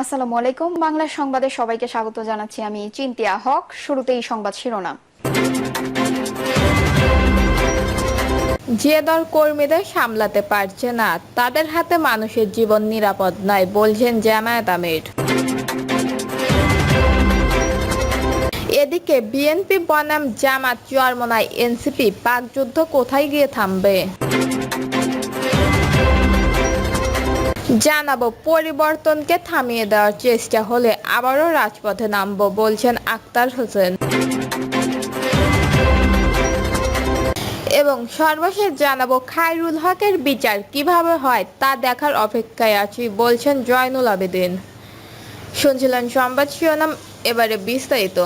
আসসালামু আলাইকুম। বাংলা সংবাদে সবাইকে স্বাগত জানাচ্ছি আমি চিন্তিয়া হক। শুরুতেই সংবাদ শিরোনাম। যে দল কর্মীদের সামলাতে পারছে না, তাদের হাতে মানুষের জীবন নিরাপদ নয়, বলছেন জামায়াত আমির। এদিকে বিএনপি বনাম জামাত চরমনায় এনসিপি পাক যুদ্ধ কোথায় গিয়ে থামবে? জানাব, পরিবর্তনকে থামিয়ে দেওয়ার চেষ্টা হলে আবারও রাজপথে নামবো, বলছেন আক্তার হোসেন। এবং সর্বশেষ জানাব, খায়রুল হকের বিচার কীভাবে হয় তা দেখার অপেক্ষায় আছি, বলছেন জয়নুল আবেদিন। শুনছিলেন সংবাদ শিরোনাম, এবারে বিস্তারিত।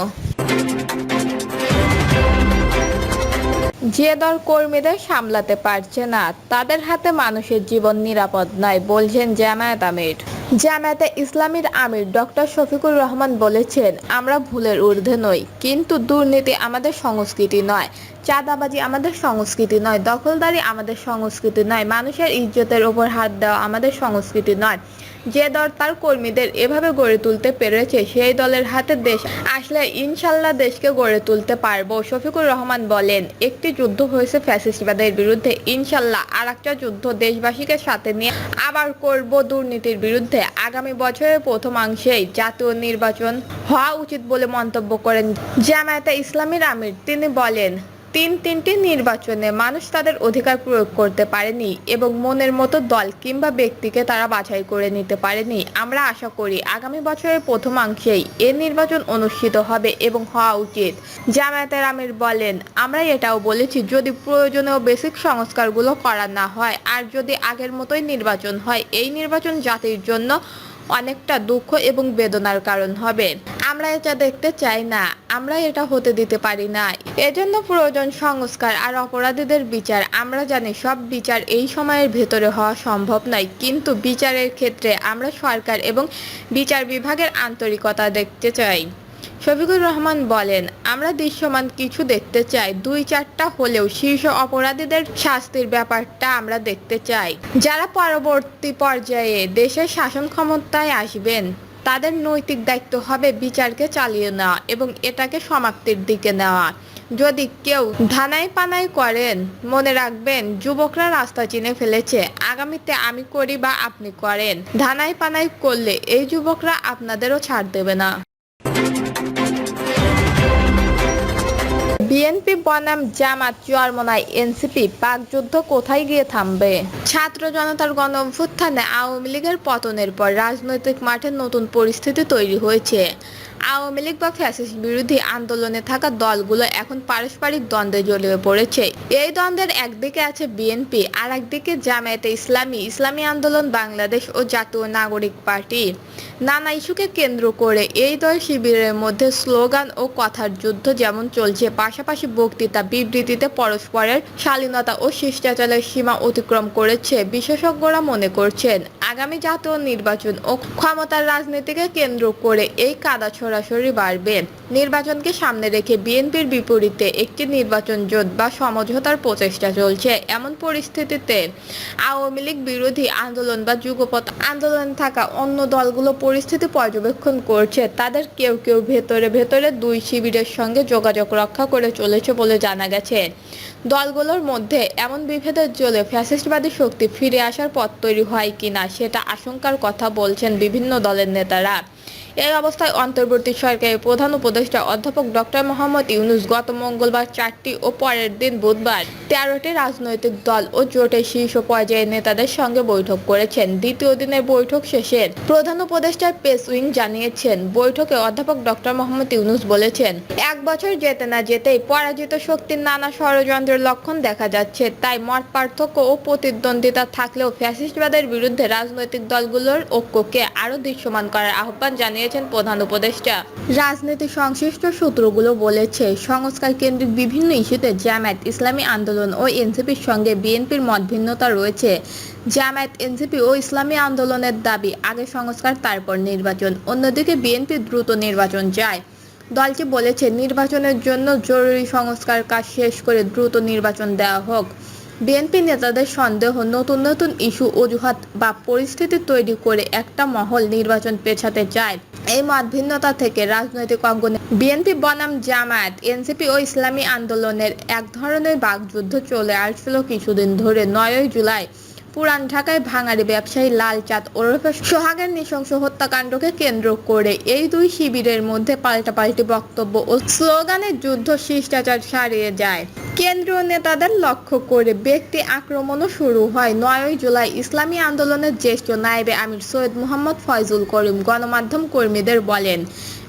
যে দল কর্মীদের সামলাতে পারছে না, তাদের হাতে মানুষের জীবন নিরাপদ নয়, বলছেন জামায়াত আমির। জামায়াতে ইসলামীর আমির ডক্টর শফিকুর রহমান বলেছেন, আমরা ভুলের ঊর্ধ্বে নই, কিন্তু দুর্নীতি আমাদের সংস্কৃতি নয়, চাঁদাবাজি আমাদের সংস্কৃতি নয়, দখলদারি আমাদের সংস্কৃতি নয়, মানুষের ইজ্জতের ওপর হাত দেওয়া আমাদের সংস্কৃতি নয় যে দল তার কর্মীদের এভাবে গড়ে তুলতে পেরেছে, সেই দলের হাতে দেশ আসলে ইনশাল্লাহ দেশকে গড়ে তুলতে পারব, শফিকুর রহমান বলেন। একটি যুদ্ধ হয়েছে ফ্যাসিস্টবাদের বিরুদ্ধে ইনশাল্লাহ আর একটা যুদ্ধ দেশবাসীকে সাথে নিয়ে আবার করব দুর্নীতির বিরুদ্ধে। আগামী বছরের প্রথমাংশেই জাতীয় নির্বাচন হওয়া উচিত বলে মন্তব্য করেন জামায়াতে ইসলামীর আমির। তিনি বলেন তিন তিনটি নির্বাচনে মানুষ তাদের অধিকার প্রয়োগ করতে পারেনি এবং মনের মতো দল কিংবা ব্যক্তিকে তারা বাছাই করে নিতে পারেনি। আমরা আশা করি আগামী বছরের প্রথমাংশেই এ নির্বাচন অনুষ্ঠিত হবে এবং হওয়া উচিত। জামায়াতের আমির বলেন আমরা এটাও বলেছি, যদি প্রয়োজনীয় বেসিক সংস্কারগুলো করা না হয় আর যদি আগের মতোই নির্বাচন হয়, এই নির্বাচন জাতির জন্য অনেকটা দুঃখ এবং বেদনার কারণ হবে। আমরা এটা দেখতে চাই না, আমরা এটা হতে দিতে পারি না। এজন্য প্রয়োজন সংস্কার আর অপরাধীদের বিচার। আমরা জানি সব বিচার এই সময়ের ভেতরে হওয়া সম্ভব নয়, কিন্তু বিচারের ক্ষেত্রে আমরা সরকার এবং বিচার বিভাগের আন্তরিকতা দেখতে চাই। শফিকুর রহমান বলেন, আমরা দৃশ্যমান কিছু দেখতে চাই, দুই চারটা হলেও শীর্ষ অপরাধীদের শাস্তির ব্যাপারটা আমরা দেখতে চাই। যারা পরবর্তী পর্যায়ে দেশের শাসন ক্ষমতায় আসবেন তাদের নৈতিক দায়িত্ব হবে বিচারকে চালিয়ে নেওয়া এবং এটাকে সমাপ্তির দিকে নেওয়া। যদি কেউ ধানাই পানাই করেন, মনে রাখবেন যুবকরা রাস্তা চিনে ফেলেছে, আগামীতে আমি করি বা আপনি করেন। ধানাই পানাই করলে এই যুবকরা আপনাদেরও ছাড় দেবে না। বিএনপি বনাম জামাত চরমনায় এনসিপি পাক যুদ্ধ কোথায় গিয়ে থামবে? ছাত্র জনতার গণ অভ্যুত্থানে আওয়ামী লীগের পতনের পর রাজনৈতিক মাঠে নতুন পরিস্থিতি তৈরি হয়েছে। আওয়ামী লীগ বা ফ্যাসিস্ট বিরোধী আন্দোলনে থাকা দলগুলো এখন পারস্পরিক দ্বন্দ্বে জড়িয়ে পড়েছে। এই দ্বন্দ্বের একদিকে আছে বিএনপি আর একদিকে জামায়াতে ইসলামী ইসলামী আন্দোলন, বাংলাদেশ ও জাতীয় নাগরিক পার্টি। নানা ইস্যুকে কেন্দ্র করে এই দল শিবিরের মধ্যে স্লোগান ও কথার যুদ্ধ যেমন চলছে, পাশাপাশি বক্তৃতা বিবৃতিতে পরস্পরের শালীনতা ও শিষ্টাচারের সীমা অতিক্রম করেছে, বিশেষজ্ঞরা মনে করছেন। আগামী জাতীয় নির্বাচন ও ক্ষমতার রাজনীতিকে কেন্দ্র করে এই কাদা ছড়াছড়ি বাড়বে। নির্বাচনকে সামনে রেখে বিএনপির বিপরীতে একটি নির্বাচন জোট বা সমঝোতার প্রচেষ্টা চলছে। এমন পরিস্থিতিতে আওয়ামী লীগ বিরোধী আন্দোলন বা যুগপথ আন্দোলন থাকা অন্য দলগুলো পরিস্থিতি পর্যবেক্ষণ করছে। তাদের কেউ কেউ ভেতরে ভেতরে দুই শিবিরের সঙ্গে যোগাযোগ রক্ষা করে চলেছে বলে জানা গেছে। দলগুলোর মধ্যে এমন বিভেদের জলে ফ্যাসিস্টবাদী শক্তি ফিরে আসার পথ তৈরি হয় কিনা সেটা আশঙ্কার কথা বলছেন বিভিন্ন দলের নেতারা। এই অবস্থায় অন্তর্বর্তী সরকারের প্রধান উপদেষ্টা অধ্যাপক ডক্টর মোহাম্মদ ইউনুস গত মঙ্গলবার চারটি ও পরের দিন বুধবার তেরোটি রাজনৈতিক দল ও জোটের শীর্ষ পর্যায়ের নেতাদের সঙ্গে বৈঠক করেছেন। দ্বিতীয় দিনের বৈঠক শেষে প্রধান উপদেষ্টার পেস উইং জানিয়েছেন। বৈঠকে অধ্যাপক ডক্টর মোহাম্মদ ইউনুস বলেছেন, এক বছর যেতে না যেতেই পরাজিত শক্তির নানা ষড়যন্ত্রের লক্ষণ দেখা যাচ্ছে। তাই মত পার্থক্য ও প্রতিদ্বন্দ্বিতা থাকলেও ফ্যাসিস্টবাদের বিরুদ্ধে রাজনৈতিক দলগুলোর ঐক্যকে আরও দৃশ্যমান করার আহ্বান জানিয়েছেন প্রধান উপদেষ্টা। রাজনীতি সংশ্লিষ্ট সূত্রগুলো বলেছে, সংস্কার কেন্দ্রিক বিভিন্ন ইস্যুতে জামায়াত ইসলামী আন্দোলন ও এনসিপির সঙ্গে বিএনপির মত ভিন্নতা রয়েছে। জামায়াত, এনসিপি ও ইসলামী আন্দোলনের দাবি, আগে সংস্কার, তারপর নির্বাচন। অন্যদিকে বিএনপি দ্রুত নির্বাচন চায়। দলটি বলেছে, নির্বাচনের জন্য জরুরি সংস্কার কাজ শেষ করে দ্রুত নির্বাচন দেওয়া হোক। বিএনপি নেতাদের সন্দেহ নতুন নতুন ইস্যু, অজুহাত বা পরিস্থিতি তৈরি করে একটা মহল নির্বাচন পেছাতে চায়। এই মত ভিন্নতা থেকে রাজনৈতিক অঙ্গনে বিএনপি বনাম জামায়াত, এনসিপি ও ইসলামী আন্দোলনের এক ধরনের বাগযুদ্ধ চলে আসছিল কিছুদিন ধরে নয়ই জুলাই। পুরান ঢাকায় ভাঙাড়ি ব্যবসায়ী লাল চাঁদ ওরফে সোহাগের নৃশংস হত্যাকাণ্ডকে কেন্দ্র করে এই দুই শিবিরের মধ্যে পাল্টাপাল্টি বক্তব্য ও স্লোগানের যুদ্ধ শিষ্টাচার সারিয়ে যায়। কেন্দ্রীয় নেতাদের লক্ষ্য করে ব্যক্তি আক্রমণও শুরু হয়। নয়ই জুলাই ইসলামী আন্দোলনের জ্যেষ্ঠ নায়েবে আমির সৈয়দ মোহাম্মদ ফয়জুল করিম গণমাধ্যম কর্মীদের বলেন,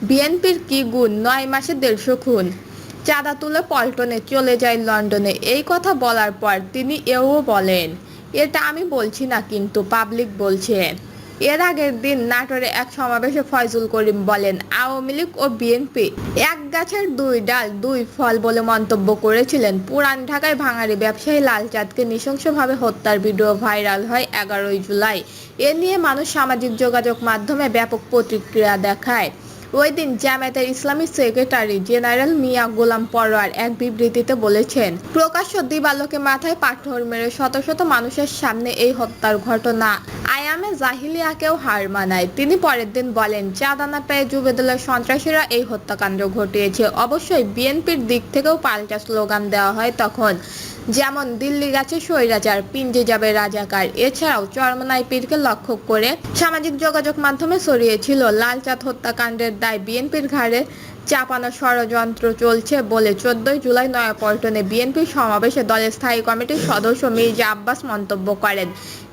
বিএনপির কি গুণ? নয় মাসে দেড়শো খুন। চাঁদা তুলে পল্টনে চলে যায় লন্ডনে। এই কথা বলার পর তিনি এও বলেন এটা আমি বলছি না কিন্তু পাবলিক বলছে। এর আগের দিন নাটোরে এক সমাবেশে ফয়জুল করিম বলেন, আওয়ামী লীগ ও বিএনপি এক গাছের দুই ডাল, দুই ফল বলে মন্তব্য করেছিলেন। পুরান ঢাকায় ভাঙাড়ি ব্যবসায়ী লালচাঁদকে নৃশংসভাবে হত্যার ভিডিও ভাইরাল হয় এগারোই জুলাই। এ নিয়ে মানুষ সামাজিক যোগাযোগ মাধ্যমে ব্যাপক প্রতিক্রিয়া দেখায়। ওই দিন জামায়াতের ইসলামী সেক্রেটারি জেনারেল মিয়া গোলাম পরোয়ার এক বিবৃতিতে বলেছেন, প্রকাশ্য দিবালোকে মাথায় পাথর মেরে শত শত মানুষের সামনে এই হত্যার ঘটনা। আয়ামে জাহিলিয়াকেও হার মানায়। তিনি পরের দিন বলেন চাঁদা না পেয়ে যুবেদলের সন্ত্রাসীরা এই হত্যাকাণ্ড ঘটিয়েছে। অবশ্যই বিএনপির দিক থেকেও পাল্টা স্লোগান দেওয়া হয় তখন। যেমন দিল্লি গাছে স্বৈরাচার, পিঞ্জে যাবে রাজাকার। এছাড়াও চরমনাই পীরকে লক্ষ্য করে সামাজিক যোগাযোগ মাধ্যমে ছড়িয়েছিল লালচাঁদ হত্যাকাণ্ডের দায় বিএনপির ঘাড়ে। চাপানো ষড়যন্ত্র চলছে বলে চোদ্দই জুলাই নয়াপল্টনে বিএনপি সমাবেশে দলের স্থায়ী কমিটির সদস্য মির্জা আব্বাস মন্তব্য করেন।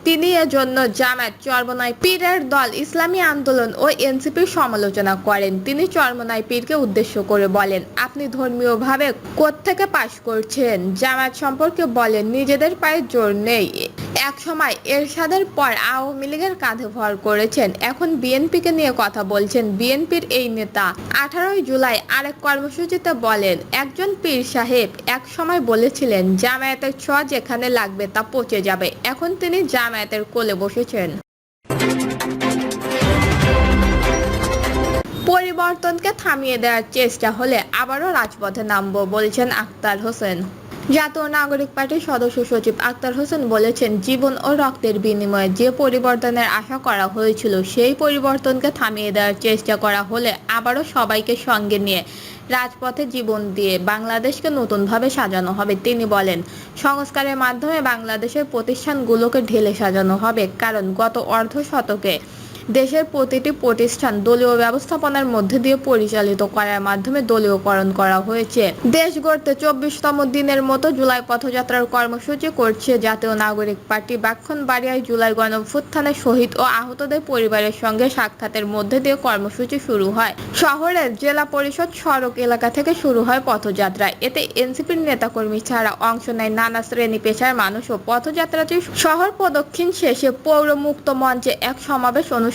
তিনি এজন্য জামায়াত চরমনাই পীরের দল, ইসলামী আন্দোলন ও এনসিপির সমালোচনা করেন। তিনি চরমনাই পীরকে উদ্দেশ্য করে বলেন, আপনি ধর্মীয়ভাবে কোত্থেকে পাশ করছেন? জামায়াত সম্পর্কে বলেন, নিজেদের পায়ে জোর নেই। এক সময় এরশাদের পর আওয়ামী লীগের কাঁধে ভর করেছেন। এখন বিএনপিকে নিয়ে কথা বলছেন বিএনপির এই নেতা। আঠারোই জুলাই আরেক কর্মসূচিতে বলেন, একজন পীর সাহেব এক সময় বলেছিলেন, জামায়াতের ছ যেখানে লাগবে তা পচে যাবে। এখন তিনি জামায়াতের কোলে বসেছেন। পরিবর্তনকে থামিয়ে দেওয়ার চেষ্টা হলে আবারও রাজপথে নামব বলছেন আক্তার হোসেন। জাতীয় নাগরিক পার্টির সদস্য সচিব আক্তার হোসেন বলেছেন, জীবন ও রক্তের বিনিময়ে যে পরিবর্তনের আশা করা হয়েছিল, সেই পরিবর্তনকে থামিয়ে দেওয়ার চেষ্টা করা হলে আবারও সবাইকে সঙ্গে নিয়ে রাজপথে জীবন দিয়ে বাংলাদেশকে নতুনভাবে সাজানো হবে। তিনি বলেন, সংস্কারের মাধ্যমে বাংলাদেশের প্রতিষ্ঠানগুলোকে ঢেলে সাজানো হবে, কারণ গত অর্ধ শতকে দেশের প্রতিটি প্রতিষ্ঠান দলীয় ব্যবস্থাপনার মধ্যে দিয়ে পরিচালিত করার মাধ্যমে দলীয়করণ করা হয়েছে। দেশ গড়তে চব্বিশতম দিনের মতো জুলাই পথযাত্রার কর্মসূচি করছে জাতীয় নাগরিক পার্টি। বাক্ষণবাড়িয়ায় জুলাই গণভ্যুত্থানে শহীদ ও আহতদের পরিবারের সঙ্গে সাক্ষাতের মধ্যে দিয়ে কর্মসূচি শুরু হয়। শহরের জেলা পরিষদ সড়ক এলাকা থেকে শুরু হয় পথযাত্রা এতে এনসিপির নেতাকর্মী ছাড়া অংশ নেয় নানা শ্রেণি পেশার মানুষ ও পথযাত্রাটি শহর প্রদক্ষিণ শেষে পৌর মুক্ত মঞ্চে এক সমাবেশ